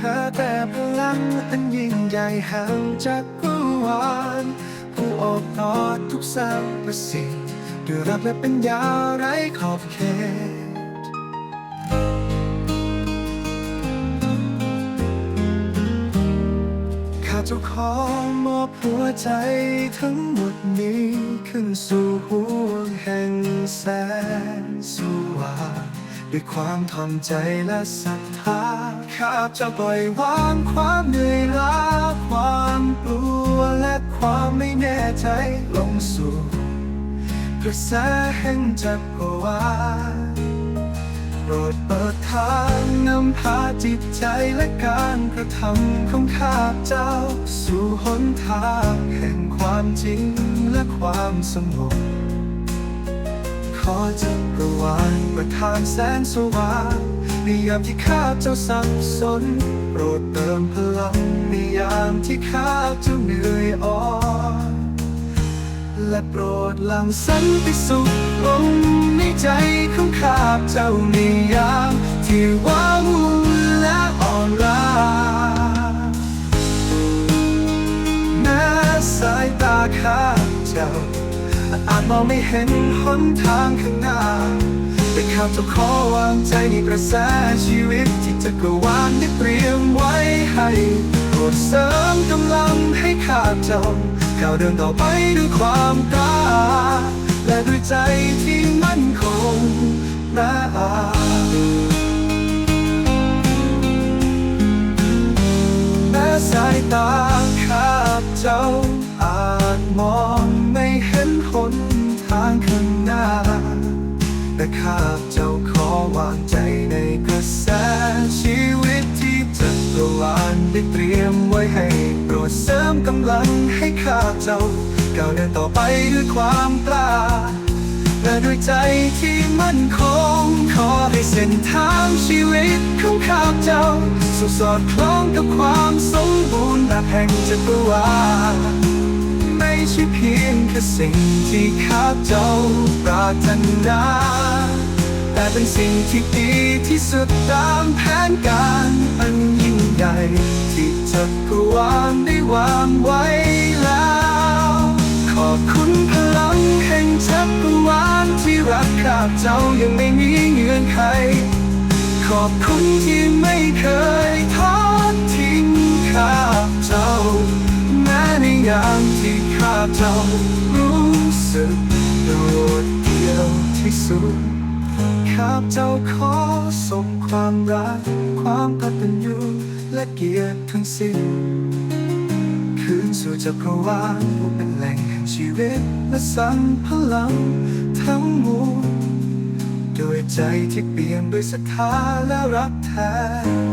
ค่าแต่พลังอันยิ่งใหญ่แห่งจักรวาลผู้โอบกอดทุกสรรพสิ่งด้วยรักและเปัญญาไร้ขอบเขตข้าเจ้าขอมอบหัวใจทั้งหมดนี้ขึ้นสู่ห่วงแห่งแสนสว่าง ด้วยความทอมใจและศรัทธาข้าจะปล่อยวางความเหนื่อยล้าความกลัวและความไม่แน่ใจลงสู่กระแสแห่งจักรวาลโปรดเปิดทางนำพาจิตใจและการกระทำของข้าเจ้า สู่หนทางแห่งความจริงและความสงบ อจักรวาลประทานแสนสว่างในยามที่ข้าเจ้าสับสน โปรดเติมพลังในยามที่ข้าเจ้าเหนื่อยอ่อนและโปรดหลังสันติสุขลงในใจของข้าเจ้าในยามที่ว้าวุ่นและอ่อนล้าแม้สายตาข้าเจ้า อาจมองไม่เห็นหนทางข้างหน้า แต่ข้าจะขอวางใจในกระแสชีวิตที่จักรวาลได้เตรียมไว้ให้โปรดเสริมกำลังให้ข้าเจ้าก้าวเดินต่อไปด้วยความกล้า และด้วยใจที่มั่นคงนะแม้สายตาข้าเจ้าอาจมอง เห็นหนทางข้างหน้า แต่ข้าเจ้าขอวางใจในกระแสชีวิตที่จักรวาลได้เตรียมไว้ให้โปรดเสริมกำลังให้ข้าเจ้าก้าวเดินต่อไปด้วยความกล้าและด้วยใจที่มั่นคง ขอให้เส้นทางชีวิตของข้าเจ้า สุขสอดคล้องกับความสมบูรณ์แบบแห่งจักรวาลไม่ใช่เพียง แค่สิ่งที่ข้าเจ้าปรารถนา แต่เป็นสิ่งที่ดีที่สุดตามแผนการอันยิ่งใหญ่ที่จักรวาลได้วางไว้แล้ว ขอบคุณพลังแห่งจักรวาลที่รักข้าเจ้ายังไม่มีเงื่อนไข ขอบคุณที่ไม่เคยทอดทิ้งข้าเจ้าแม้ในยามที่ข้าเจ้า สึกโดดเดี่ยวที่สุดข้าเจ้าขอส่งความรัก ความกตัญญูและเกียรติทั้งสิ้น คืนสู่จักรวาลผู้เป็นแหล่งแห่งชีวิตและสรรพลังทั้งมวลโดยใจที่เปลี่ยมด้วยศรัทธาและรักแท้